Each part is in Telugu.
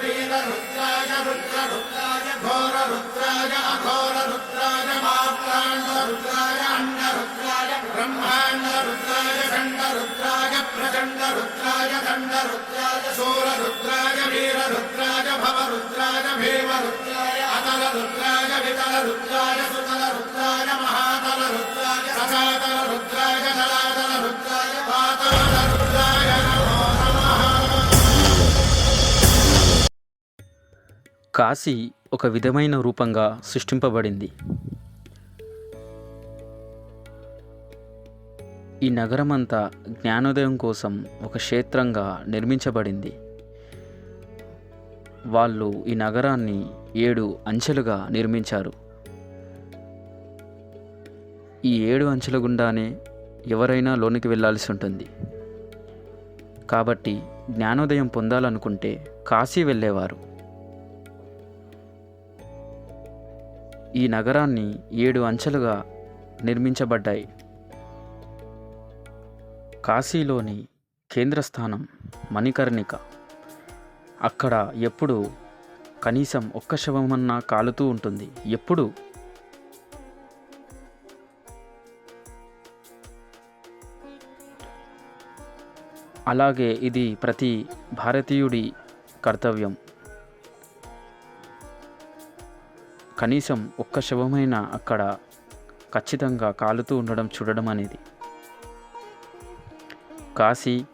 वीररुद्राय रुद्ररुद्राय घोररुद्राय अघोररुद्राय मात्राण्डरुद्राय अण्डरुद्राय ब्रह्माण्डरुद्राय खण्डरुद्राय प्रचण्डरुद्राय दण्डरुद्राय शूररुद्राय वीररुद्राय भवरुद्राय भीमरुद्राय अतलरुद्राय वितलरुद्राय सुतलरुद्राय महातलरुद्राय सचातलरुद्राय जलातलरुद्राय पातालरुद्राय కాశీ ఒక విధమైన రూపంగా సృష్టింపబడింది. ఈ నగరమంతా జ్ఞానోదయం కోసం ఒక క్షేత్రంగా నిర్మించబడింది. వాళ్ళు ఈ నగరాన్ని ఏడు అంచెలుగా నిర్మించారు. ఈ ఏడు అంచెల గుండానే ఎవరైనా లోనికి వెళ్ళాల్సి ఉంటుంది. కాబట్టి జ్ఞానోదయం పొందాలనుకుంటే కాశీ వెళ్ళేవారు. ఈ నగరాన్ని ఏడు అంచెలుగా నిర్మించబడ్డాయి. కాశీలోని కేంద్రస్థానం మణికర్ణిక. అక్కడ ఎప్పుడు కనీసం ఒక్క శవమన్నా కాలుతూ ఉంటుంది. ఎప్పుడు? అలాగే ఇది ప్రతి భారతీయుడి కర్తవ్యం. కనీసం ఒక్క శవమైనా అక్కడ ఖచ్చితంగా కాలుతూ ఉండడం చూడడం అనేది. కాశీ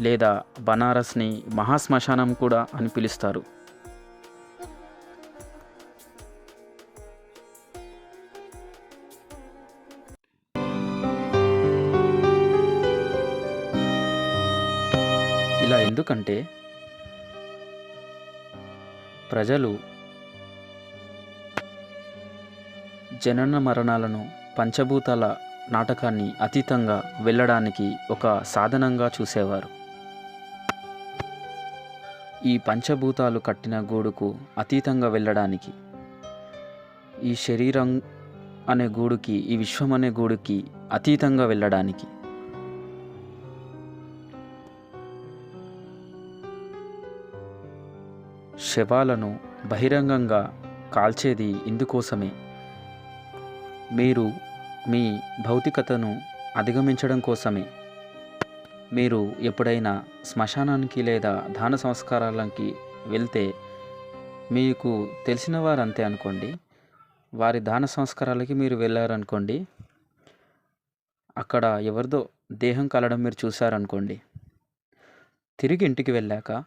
లేదా బనారస్ని మహాశ్మశానం కూడా అని పిలుస్తారు. ఇలా ఎందుకంటే ప్రజలు జనన మరణాలను పంచభూతాల నాటకాన్ని అతీతంగా వెళ్ళడానికి ఒక సాధనంగా చూసేవారు. ఈ పంచభూతాలు కట్టిన గూడుకు అతీతంగా వెళ్ళడానికి ఈ శరీరం అనే గూడుకి ఈ విశ్వం అనే గూడుకి అతీతంగా వెళ్ళడానికి శవాలను బహిరంగంగా కాల్చేది ఇందుకోసమే. మీరు మీ భౌతికతను అధిగమించడం కోసమే. మీరు ఎప్పుడైనా శ్మశానానికి లేదా దాన సంస్కారాలకి వెళ్తే మీకు తెలిసిన వారు అంతే అనుకోండి. వారి దాన సంస్కారాలకి మీరు వెళ్ళారనుకోండి. అక్కడ ఎవరిదో దేహం కలడం మీరు చూశారనుకోండి. తిరిగి ఇంటికి వెళ్ళాక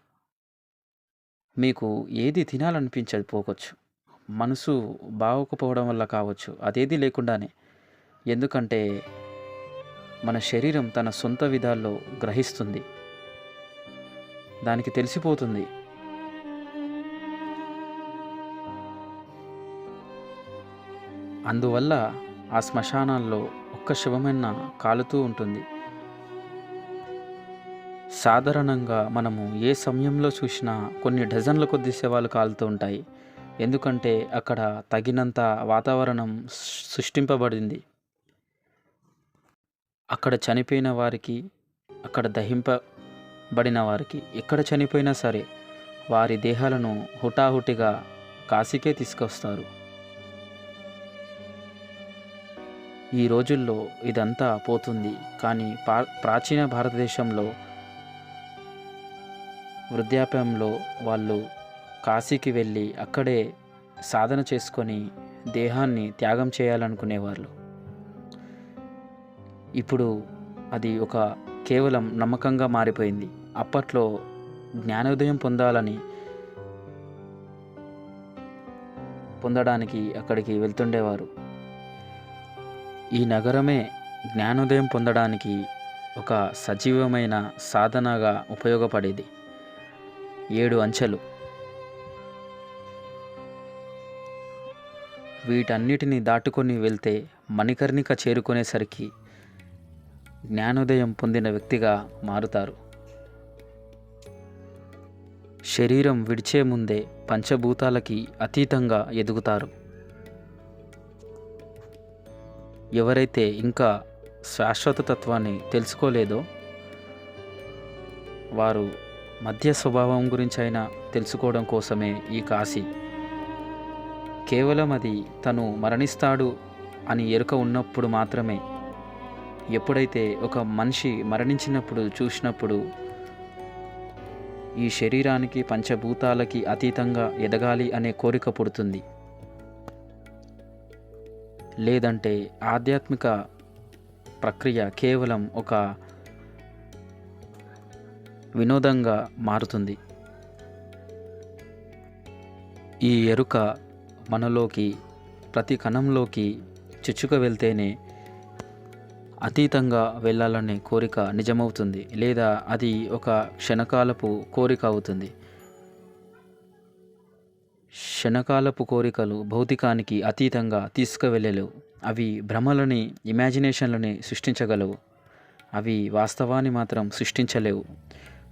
మీకు ఏది తినాలనిపించదు పోకొచ్చు మనసు బాగోకపోవడం వల్ల కావచ్చు. అదేది లేకుండానే. ఎందుకంటే మన శరీరం తన సొంత విధాల్లో గ్రహిస్తుంది. దానికి తెలిసిపోతుంది. అందువల్ల ఆ శ్మశానాల్లో ఒక్క శవమైన కాలుతూ ఉంటుంది. సాధారణంగా మనము ఏ సమయంలో చూసినా కొన్ని డజన్ల కొద్ది శవాలు కాలుతూ ఉంటాయి. ఎందుకంటే అక్కడ తగినంత వాతావరణం సృష్టింపబడింది. అక్కడ చనిపోయిన వారికి అక్కడ దహింపబడిన వారికి ఎక్కడ చనిపోయినా సరే వారి దేహాలను హుటాహుటిగా కాశీకే తీసుకొస్తారు. ఈ రోజుల్లో ఇదంతా పోతుంది. కానీ పా ప్రాచీన భారతదేశంలో వృద్ధాప్యంలో వాళ్ళు కాశీకి వెళ్ళి అక్కడే సాధన చేసుకొని దేహాన్ని త్యాగం చేయాలనుకునేవాళ్ళు. ఇప్పుడు అది ఒక కేవలం నమ్మకంగా మారిపోయింది. అప్పట్లో జ్ఞానోదయం పొందాలని పొందడానికి అక్కడికి వెళ్తుండేవారు. ఈ నగరమే జ్ఞానోదయం పొందడానికి ఒక సజీవమైన సాధనగా ఉపయోగపడేది. ఏడు అంచెలు. వీటన్నిటిని దాటుకొని వెళ్తే మణికర్ణిక చేరుకునేసరికి జ్ఞానోదయం పొందిన వ్యక్తిగా మారుతారు. శరీరం విడిచే ముందే పంచభూతాలకి అతీతంగా ఎదుగుతారు. ఎవరైతే ఇంకా శాశ్వత తత్వాన్ని తెలుసుకోలేదో వారు మధ్య స్వభావం గురించి అయినా తెలుసుకోవడం కోసమే ఈ కాశీ. కేవలం అది తను మరణిస్తాడు అని ఎరుక ఉన్నప్పుడు మాత్రమే. ఎప్పుడైతే ఒక మనిషి మరణించినప్పుడు చూసినప్పుడు ఈ శరీరానికి పంచభూతాలకి అతీతంగా ఎదగాలి అనే కోరిక పుడుతుంది. లేదంటే ఆధ్యాత్మిక ప్రక్రియ కేవలం ఒక వినోదంగా మారుతుంది. ఈ ఎరుక మనలోకి ప్రతి కణంలోకి చుచ్చుక వెళ్తేనే అతీతంగా వెళ్ళాలనే కోరిక నిజమవుతుంది. లేదా అది ఒక క్షణకాలపు కోరిక అవుతుంది. క్షణకాలపు కోరికలు భౌతికానికి అతీతంగా తీసుకువెళ్ళలేవు అవి భ్రమలని ఇమాజినేషన్లని సృష్టించగలవు. అవి వాస్తవాన్ని మాత్రం సృష్టించలేవు.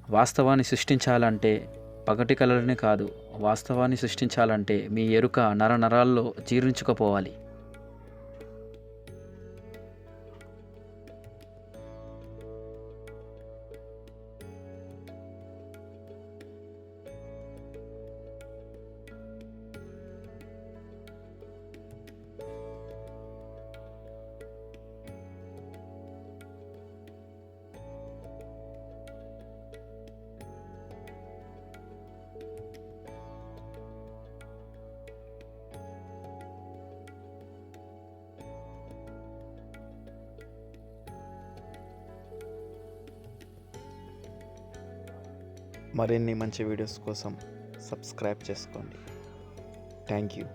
వాస్తవాన్ని సృష్టించాలంటే పగటి కలలని కాదు వాస్తవాన్ని సృష్టించాలంటే మీ ఎరుక నర నరాల్లో జీర్ణించుకుపోవాలి. మరిన్ని మంచి వీడియోస్ కోసం సబ్స్క్రైబ్ చేసుకోండి. Thank you.